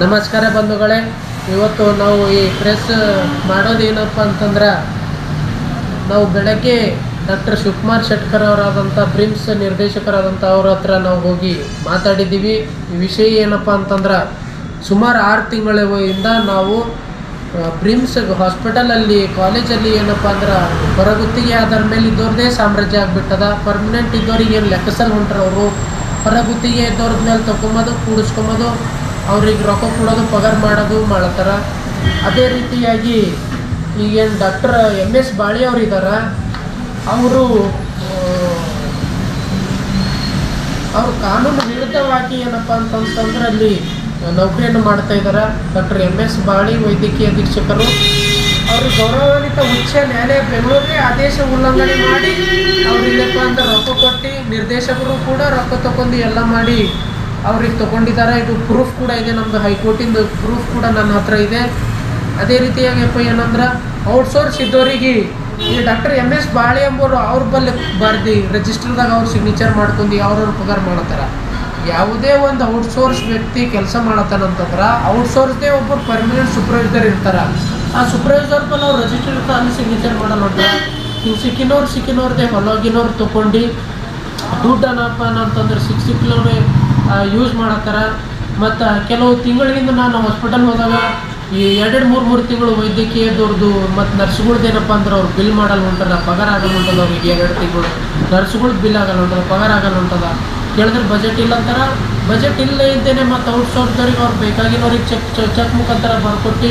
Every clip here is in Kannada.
ನಮಸ್ಕಾರ ಬಂಧುಗಳೇ. ಇವತ್ತು ನಾವು ಈ ಪ್ರೆಸ್ ಮಾಡೋದೇನಪ್ಪ ಅಂತಂದ್ರೆ, ನಾವು ಬೆಳಗ್ಗೆ ಡಾಕ್ಟರ್ ಶಿವಕುಮಾರ್ ಶೆಟ್ಕರ್ ಅವರಾದಂಥ ಪ್ರಿಮ್ಸ್ ನಿರ್ದೇಶಕರಾದಂಥ ಅವ್ರ ಹತ್ರ ನಾವು ಹೋಗಿ ಮಾತಾಡಿದ್ದೀವಿ. ಈ ವಿಷಯ ಏನಪ್ಪ ಅಂತಂದ್ರೆ, ಸುಮಾರು ಆರು ತಿಂಗಳಿಂದ ನಾವು ಪ್ರಿಮ್ಸ್ ಹಾಸ್ಪಿಟಲಲ್ಲಿ ಕಾಲೇಜಲ್ಲಿ ಏನಪ್ಪ ಅಂದ್ರೆ, ಹೊರಗುತ್ತಿಗೆ ಅದರ ಮೇಲೆ ಇದ್ದವ್ರದ್ದೇ ಸಾಮ್ರಾಜ್ಯ ಆಗಿಬಿಟ್ಟದ. ಪರ್ಮನೆಂಟ್ ಇದ್ದವ್ರಿಗೆ ಏನು ಲೆಕ್ಕಸಲ್ ಹೊಂಟ್ರವರು? ಹೊರಗುತ್ತಿಗೆ ಇದ್ದವ್ರದ ಮೇಲೆ ತಗೊಂಬೋದು ಕೂಡಿಸ್ಕೊಂಬೋದು. ಅವ್ರಿಗೆ ರೊಕ್ಕ ಕೊಡೋದು, ಪಗಾರ ಮಾಡೋದು ಮಾಡ್ತಾರ ಅದೇ ರೀತಿಯಾಗಿ ಈಗೇನು ಡಾಕ್ಟರ್ ಎಂ ಎಸ್ ಬಾಳಿ ಅವರಿದ್ದಾರೆ ಅವರು ಅವರು ಕಾನೂನು ವಿರುದ್ಧವಾಗಿ ಏನಪ್ಪ ಅಂತಂತಂದ್ರೆ ಅಲ್ಲಿ ನೌಕರಿಯನ್ನು ಮಾಡ್ತಾ ಇದ್ದಾರೆ ಡಾಕ್ಟರ್ ಎಂ ಎಸ್ ಬಾಳಿ ವೈದ್ಯಕೀಯ ಅಧೀಕ್ಷಕರು. ಅವರು ಗೌರವಾನ್ವಿತ ಉಚ್ಚ ನ್ಯಾಯಾಲಯ ಬೆಂಗಳೂರಿಗೆ ಆದೇಶ ಉಲ್ಲಂಘನೆ ಮಾಡಿ ಅವ್ರು ಇಲ್ಲಪ್ಪ ಅಂದ್ರೆ ರೊಕ್ಕ ಕೊಟ್ಟು ನಿರ್ದೇಶಕರು ಕೂಡ ರೊಕ್ಕ ತಗೊಂಡು ಎಲ್ಲ ಮಾಡಿ ಅವ್ರಿಗೆ ತಗೊಂಡಿದ್ದಾರೆ ಇದು ಪ್ರೂಫ್ ಕೂಡ ಇದೆ ನಮ್ಮದು ಹೈಕೋರ್ಟಿಂದು ಪ್ರೂಫ್ ಕೂಡ ನನ್ನ ಹತ್ರ ಇದೆ. ಅದೇ ರೀತಿಯಾಗಪ್ಪ ಏನಂದ್ರೆ ಔಟ್ಸೋರ್ಸ್ ಇದ್ದವರಿಗೆ ಈ ಡಾಕ್ಟರ್ ಎಂ ಎಸ್ ಬಾಳೆ ಎಂಬವರು ಅವ್ರ ಬಲ್ಲಿ ಬರ್ದು ರಿಜಿಸ್ಟರ್ದಾಗ ಅವ್ರು ಸಿಗ್ನೇಚರ್ ಮಾಡ್ಕೊಂಡು ಅವ್ರವ್ರ ಪಗಾರ ಮಾಡ್ತಾರೆ ಯಾವುದೇ ಒಂದು ಔಟ್ಸೋರ್ಸ್ ವ್ಯಕ್ತಿ ಕೆಲಸ ಮಾಡತ್ತಾನಂತಂದ್ರೆ ಔಟ್ಸೋರ್ಸ್ದೇ ಒಬ್ಬರು ಪರ್ಮನೆಂಟ್ ಸೂಪರ್ವೈಸರ್ ಇರ್ತಾರೆ. ಆ ಸೂಪರ್ವೈಸರ್ ಬಲ್ಲಿ ಅವ್ರು ರಿಜಿಸ್ಟರ್ ಇರ್ತಾರೆ, ಅಲ್ಲಿ ಸಿಗ್ನೇಚರ್ ಮಾಡಲ್ಲ ಹಿಂಗೆ ಸಿಕ್ಕಿನವ್ರು ಸಿಕ್ಕಿನವ್ರದ್ದೇ ಹೊಲಗಿನವ್ರು ತೊಗೊಂಡು ದುಡ್ಡು ಅನ್ನಪ್ಪ ಅಂತಂದ್ರೆ ಸಿಕ್ಸ್ ಸಿಕ್ಲವ್ರೆ ಯೂಸ್ ಮಾಡತ್ತಾರ ಮತ್ತು ಕೆಲವು ತಿಂಗಳಿಂದ ನಾನು ಹಾಸ್ಪಿಟಲ್ ಹೋದಾಗ ಈ ಎರಡೆರಡು ಮೂರು ಮೂರು ತಿಂಗಳು ವೈದ್ಯಕೀಯದವ್ರದ್ದು ಮತ್ತು ನರ್ಸ್ಗಳ್ದು ಏನಪ್ಪ ಅಂದ್ರೆ ಅವ್ರು ಬಿಲ್ ಮಾಡಲ್ಲ ಹೊಂಟದ, ಪಗಾರ ಆಗಲ್ಲ ಹೊಂಟದ ಅವ್ರಿಗೆ ಎರಡು ತಿಂಗಳು. ನರ್ಸ್ಗಳ್ದು ಬಿಲ್ ಆಗಲ್ಲ ಹೊಂಟದ, ಪಗಾರ ಆಗಲ್ಲ ಹೊಂಟದ. ಕೇಳಿದ್ರೆ ಬಜೆಟ್ ಇಲ್ಲ ಅಂತಾರೆ. ಬಜೆಟ್ ಇಲ್ಲ ಇದ್ದೇನೆ ಮತ್ತು ಔಟ್ಸೋರ್ಸ್ದವ್ರಿಗೆ ಅವ್ರು ಬೇಕಾಗಿರೋರಿಗೆ ಚೆಕ್ ಚೆಕ್ ಮುಖಾಂತರ ಬರ್ಕೊಟ್ಟು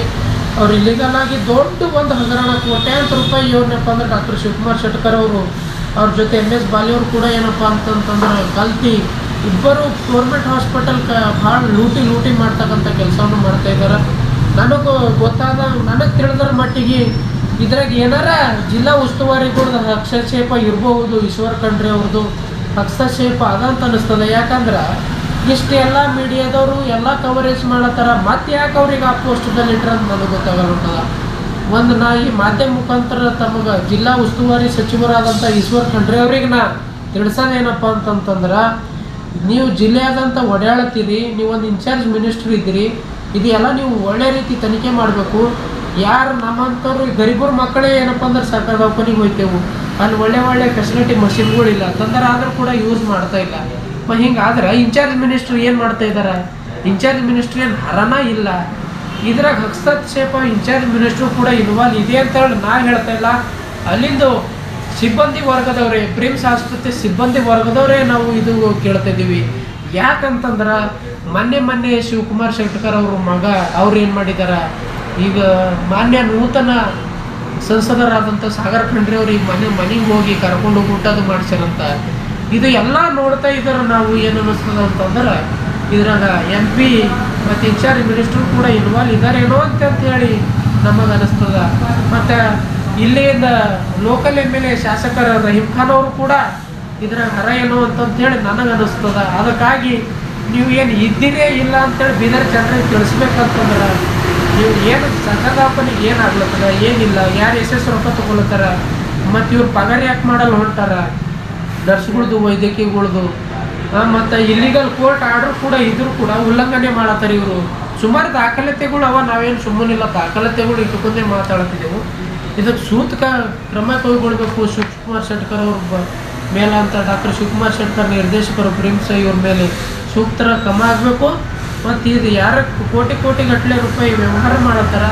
ಅವ್ರು ಇಲ್ಲಿಗಲ್ ಆಗಿ ದೊಡ್ಡ ಒಂದು ಹಗರಣ ಕೋಟ್ಯಾಂತರ ರೂಪಾಯಿ ಇವ್ರನ್ನಪ್ಪ ಅಂದ್ರೆ ಡಾಕ್ಟರ್ ಶಿವಕುಮಾರ್ ಶೆಟ್ಕರ್ ಅವರು, ಅವ್ರ ಜೊತೆ ಎಂ ಎಸ್ ಬಾಲಿಯವ್ರು ಕೂಡ ಏನಪ್ಪ ಅಂತಂತಂದ್ರೆ ಕಲ್ತಿ ಇಬ್ಬರು ಗೌರ್ಮೆಂಟ್ ಹಾಸ್ಪಿಟಲ್ ಕ ಭಾಳ ಲೂಟಿ ಲೂಟಿ ಮಾಡ್ತಕ್ಕಂಥ ಕೆಲಸವನ್ನು ಮಾಡ್ತಾ ಇದ್ದಾರೆ. ನನಗೂ ಗೊತ್ತಾದ, ನನಗೆ ತಿಳಿದ್ರ ಮಟ್ಟಿಗೆ ಇದ್ರಾಗ ಏನಾರ ಜಿಲ್ಲಾ ಉಸ್ತುವಾರಿ ಕೂಡ ಹಸ್ತಕ್ಷೇಪ ಇರಬಹುದು ಈಶ್ವರ್ ಖಂಡ್ರೆ ಅವ್ರದ್ದು ಹಸ್ತಕ್ಷೇಪ ಅದ ಅಂತ ಅನಿಸ್ತದೆ. ಯಾಕಂದ್ರೆ ಇಷ್ಟೆಲ್ಲ ಮೀಡಿಯಾದವರು ಎಲ್ಲ ಕವರೇಜ್ ಮಾಡತ್ತಾರ, ಮತ್ತೆ ಯಾಕೆ ಅವ್ರಿಗೆ ಆ ಪೋಸ್ಟದಲ್ಲಿ ಇಟ್ರ ನನಗೆ ಗೊತ್ತಾಗಲ್ಲ ಒಂದು ನಾ ಈ ಮಾಧ್ಯಮ ಮುಖಾಂತರ ತಮಗೆ ಜಿಲ್ಲಾ ಉಸ್ತುವಾರಿ ಸಚಿವರಾದಂಥ ಈಶ್ವರ್ ಖಂಡ್ರೆ ಅವ್ರಿಗೆ ನಾ ಏನಪ್ಪ ಅಂತಂತಂದ್ರೆ ನೀವು ಜಿಲ್ಲೆಯಾದಂಥ ಓಡಾಡುತ್ತೀರಿ ನೀವು ಒಂದು ಇನ್ಚಾರ್ಜ್ ಮಿನಿಸ್ಟ್ರ್ ಇದ್ದೀರಿ, ಇದೆಲ್ಲ ನೀವು ಒಳ್ಳೆ ರೀತಿ ತನಿಖೆ ಮಾಡಬೇಕು. ಯಾರು ನಮ್ಮಂಥವ್ರು ಗರಿಬರ ಮಕ್ಕಳೇ ಏನಪ್ಪ ಅಂದ್ರೆ ಸರ್ಕಾರ ದವಾಖಾನಿಗೆ ಹೋಯ್ತೇವು. ಅಲ್ಲಿ ಒಳ್ಳೆ ಒಳ್ಳೆ ಫೆಸಿಲಿಟಿ ಮಷಿನ್ಗಳಿಲ್ಲ, ತಂದ್ರೆ ಆದರೂ ಕೂಡ ಯೂಸ್ ಮಾಡ್ತಾ ಇಲ್ಲ. ಮ, ಹಿಂಗಾದ್ರೆ ಇನ್ಚಾರ್ಜ್ ಮಿನಿಸ್ಟ್ರ್ ಏನು ಮಾಡ್ತಾ ಇದ್ದಾರೆ ಇನ್ಚಾರ್ಜ್ ಮಿನಿಸ್ಟ್ರ್ ಏನು ಹರನ ಇಲ್ಲ. ಇದ್ರಾಗ ಹಸ್ತಕ್ಷೇಪ ಇನ್ಚಾರ್ಜ್ ಮಿನಿಸ್ಟ್ರು ಕೂಡ ಇನ್ವಾಲ್ವ್ ಇದೆ ಅಂತ ಹೇಳಿ ನಾ ಹೇಳ್ತಾ ಇಲ್ಲ. ಅಲ್ಲಿಂದು ಸಿಬ್ಬಂದಿ ವರ್ಗದವರೇ ಪ್ರಿಮ್ಸ್ ಆಸ್ಪತ್ರೆ ಸಿಬ್ಬಂದಿ ವರ್ಗದವರೇ ನಾವು ಇದು ಕೇಳ್ತಾ ಇದ್ದೀವಿ. ಯಾಕಂತಂದ್ರೆ, ಮೊನ್ನೆ ಮೊನ್ನೆ ಶಿವಕುಮಾರ್ ಶೆಟ್ಕರ್ ಅವ್ರ ಮಗ, ಅವ್ರು ಏನು ಮಾಡಿದಾರ? ಈಗ ಮಾನ್ಯ ನೂತನ ಸಂಸದರಾದಂಥ ಸಾಗರ ಖಂಡ್ರಿ ಅವ್ರು ಈಗ ಮನೆ ಮನೆಗೆ ಹೋಗಿ ಕರ್ಕೊಂಡು ಹೋಗಿ ಊಟದು ಮಾಡ್ಸ್ಯಾರಂತ. ಇದು ಎಲ್ಲ ನೋಡ್ತಾ ಇದ್ದಾರೆ ನಾವು ಏನು ಅನ್ನಿಸ್ತದ ಅಂತಂದ್ರೆ, ಇದ್ರಾಗ ಎಂ ಪಿ ಮತ್ತು ಇನ್ಚಾರ್ಜ್ ಮಿನಿಸ್ಟ್ರು ಕೂಡ ಇನ್ವಾಲ್ವ್ ಇದ್ದಾರೇನೋ ಅಂತ ಹೇಳಿ ನಮಗೆ ಅನಿಸ್ತದ ಮತ್ತು ಇಲ್ಲಿಂದ ಲೋಕಲ್ ಎಂ ಎಲ್ ಎ ಶಾಸಕರ ರಹೀಮ್ ಖಾನ್ ಅವರು ಕೂಡ ಇದರ ಹರ ಏನೋ ಹೇಳಿ ನನಗೆ ಅನಿಸ್ತದ ಅದಕ್ಕಾಗಿ ನೀವು ಏನು ಇದ್ದೀರೇ ಇಲ್ಲ ಅಂತೇಳಿ ಬೀದರ್ ಜನರಿಗೆ ತಿಳಿಸ್ಬೇಕಂತಂದ್ರೆ ನೀವು ಏನು ಸಕದಾಪನಿಗೆ ಏನು ಆಗ್ಲತ್ತದ? ಏನಿಲ್ಲ? ಯಾರು ಎಷ್ಟೆಷ್ಟು ರೊಕ್ಕ ತೊಗೊಳತ್ತಾರ ಮತ್ತು ಇವ್ರು ಪಗಾರ ಯಾಕೆ ಮಾಡಲ್ಲ ಹೊಂಟಾರ? ನರ್ಸ್ಗಳ್ದು ವೈದ್ಯಕೀಯಗಳ್ದು ಮತ್ತು ಇಲ್ಲಿಗಲ್ ಕೋರ್ಟ್ ಆರ್ಡರ್ ಕೂಡ ಇದ್ರು ಕೂಡ ಉಲ್ಲಂಘನೆ ಮಾಡತ್ತಾರೆ ಇವರು. ಸುಮಾರು ದಾಖಲಾತಿಗಳು ಅವ, ನಾವೇನು ಸುಮ್ಮನಿಲ್ಲ. ದಾಖಲಾತಿಗಳು ಇಟ್ಟುಕೊಂಡೇ ಮಾತಾಡ್ತಿದ್ದೆವು. ಇದಕ್ಕೆ ಸೂಕ್ತ ಕ್ರಮ ಕೈಗೊಳ್ಬೇಕು. ಶಿವಕುಮಾರ್ ಶೆಟ್ಕರ್ ಅವ್ರ ಬ- ಮೇಲೆ ಅಂತ ಡಾಕ್ಟರ್ ಶಿವಕುಮಾರ್ ಶೆಟ್ಕರ್ ನಿರ್ದೇಶಕರು ಪ್ರಿಮ್ಸ್ ಇವ್ರ ಮೇಲೆ ಸೂಕ್ತ ಕ್ರಮ ಆಗಬೇಕು. ಮತ್ತು ಇದು ಯಾರ ಕೋಟಿ ಕೋಟಿ ಗಟ್ಟಲೆ ರೂಪಾಯಿ ವ್ಯವಹಾರ ಮಾಡತ್ತಾರ.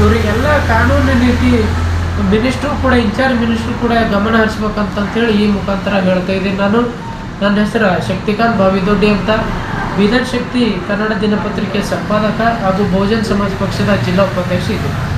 ಇವರಿಗೆಲ್ಲ ಕಾನೂನು ನೀತಿ ಮಿನಿಸ್ಟ್ರು ಕೂಡ, ಇನ್ಚಾರ್ಜ್ ಮಿನಿಸ್ಟ್ರು ಕೂಡ ಗಮನ ಹರಿಸ್ಬೇಕಂತಂತೇಳಿ ಈ ಮುಖಾಂತರ ಹೇಳ್ತಾ ಇದ್ದೀನಿ ನಾನು. ನನ್ನ ಹೆಸರು ಶಕ್ತಿಕಾಂತ್ ಬಾವಿದೊಡ್ಡಿ ಅಂತ. ಬೀದರ್ ಶಕ್ತಿ ಕನ್ನಡ ದಿನಪತ್ರಿಕೆ ಸಂಪಾದಕ ಹಾಗೂ ಬಹುಜನ್ ಸಮಾಜ ಪಕ್ಷದ ಜಿಲ್ಲಾ ಉಪಾಧ್ಯಕ್ಷ ಇದ್ದೀನಿ